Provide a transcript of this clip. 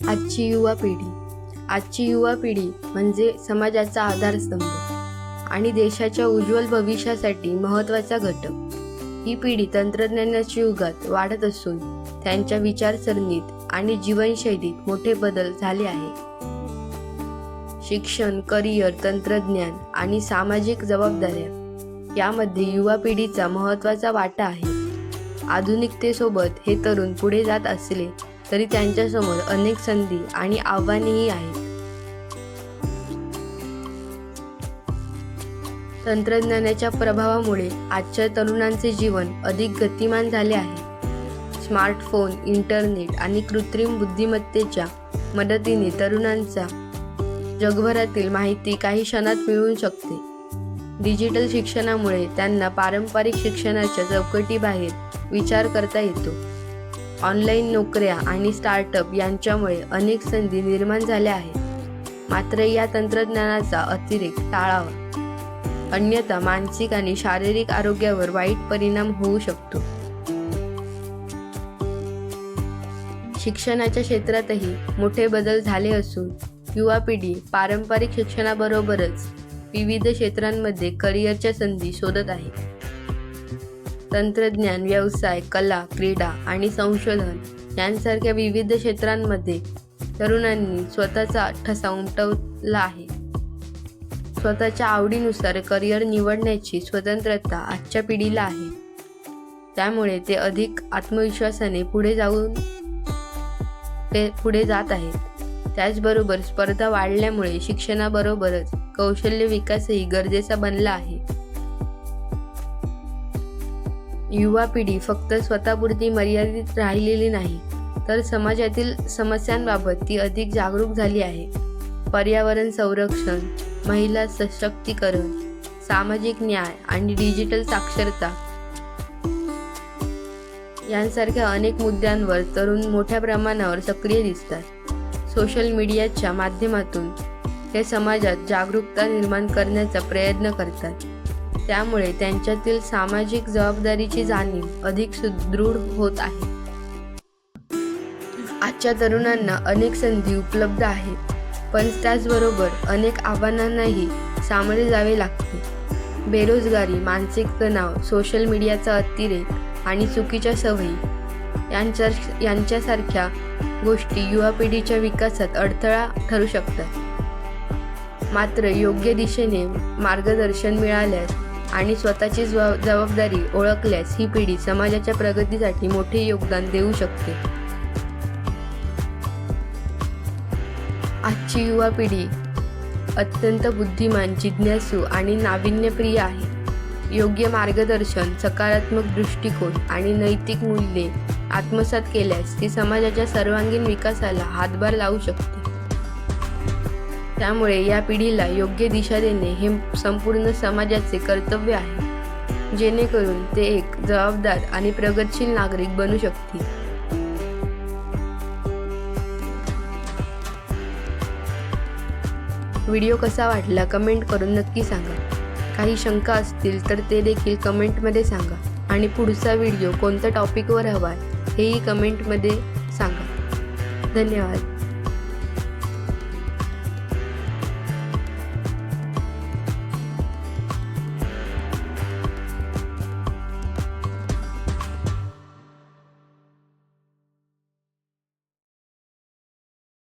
आजची युवा पिढी. आजची युवा पिढी म्हणजे समाजाचा आधारस्तंभ आणि देशाच्या उज्ज्वल भविष्यासाठी महत्त्वाचा घटक. ही पिढी तंत्रज्ञानाच्या युगात वाढत असून त्यांच्या विचारसरणीत आणि जीवनशैलीत मोठे बदल झाले आहे. शिक्षण करिअर तंत्रज्ञान आणि सामाजिक जबाबदाऱ्या यामध्ये युवा पिढीचा महत्त्वाचा वाटा आहे. आधुनिकतेसोबत हे तरुण पुढे जात असले तरी त्यांच्यासमोर अनेक संधी आणि आव्हानेही आहेत. तंत्रज्ञानाच्या प्रभावामुळे आजच्या तरुणांचे जीवन अधिक गतिमान झाले आहे. स्मार्टफोन इंटरनेट आणि कृत्रिम बुद्धिमत्तेच्या मदतीने तरुणांचा जगभरातील माहिती काही क्षणात मिळू शकते. डिजिटल शिक्षणामुळे त्यांना पारंपरिक शिक्षणाच्या चौकटीबाहेर विचार करता येतो. ऑनलाईन नोकऱ्या आणि स्टार्टअप यांच्यामुळे अनेक संधी निर्माण झाल्या आहेत. मात्र या तंत्रज्ञानाचा अतिरेक टाळावा. अन्यथा मानसिक आणि शारीरिक आरोग्यावर वाईट परिणाम होऊ शकतो. शिक्षणाच्या क्षेत्रातही मोठे बदल झाले असून युवा पिढी पारंपरिक शिक्षणाबरोबरच विविध क्षेत्रांमध्ये करिअरच्या संधी शोधत आहे. तंत्रज्ञान व्यवसाय कला क्रीडा आणि संशोधन यांसारख्या विविध क्षेत्रांमध्ये तरुणांनी स्वतःचा ठसा उमटवला आहे. स्वतःच्या आवडीनुसार करिअर निवडण्याची स्वतंत्रता आजच्या पिढीला आहे. त्यामुळे ते अधिक आत्मविश्वासाने पुढे जाऊन ते पुढे जात आहेत. त्याचबरोबर स्पर्धा वाढल्यामुळे शिक्षणाबरोबरच कौशल्य विकासही गरजेचा बनला आहे. युवा पिढी फक्त स्वतःपुरती मर्यादित राहिलेली नाही तर समाजातील समस्यांबाबत ती अधिक जागरूक झाली आहे. पर्यावरण संरक्षण महिला सशक्तीकरण सामाजिक न्याय आणि डिजिटल साक्षरता यांसारख्या अनेक मुद्द्यांवर तरुण मोठ्या प्रमाणावर सक्रिय दिसतात. सोशल मीडियाच्या माध्यमातून ते समाजात जागरूकता निर्माण करण्याचा प्रयत्न करतात. त्यामुळे त्यांच्यातील सामाजिक जबाबदारीची जाणीव अधिक सुदृढ होत आहे. आजच्या तरुणांना अनेक संधी उपलब्ध आहेत पण त्याचबरोबर अनेक आव्हानांनाही सामोरे जावे लागते. बेरोजगारी मानसिक तणाव सोशल मीडियाचा अतिरेक आणि चुकीच्या सवयी यांच्या यांच्यासारख्या गोष्टी युवा पिढीच्या विकासात अडथळा ठरू शकतात. मात्र योग्य दिशेने मार्गदर्शन मिळाल्यास आणि स्वतःची जबाबदारी ओळखल्यास ही पिढी समाजाच्या प्रगतीसाठी मोठे योगदान देऊ शकते. आजची युवा पिढी अत्यंत बुद्धिमान जिज्ञासू आणि नाविन्यप्रिय आहे. योग्य मार्गदर्शन सकारात्मक दृष्टिकोन आणि नैतिक मूल्ये आत्मसात केल्यास ती समाजाच्या सर्वांगीण विकासाला हातभार लावू शकते. त्यामुळे या पिढीला योग्य दिशा देणे हे संपूर्ण समाजाचे कर्तव्य आहे. जेणेकरून ते एक जबाबदार आणि प्रगतशील नागरिक बनू शकतील. व्हिडिओ कसा वाटला कमेंट करून नक्की सांगा. काही शंका असतील तर ते देखील कमेंटमध्ये सांगा. आणि पुढचा व्हिडिओ कोणत्या टॉपिकवर हवा आहे हेही कमेंटमध्ये सांगा. धन्यवाद.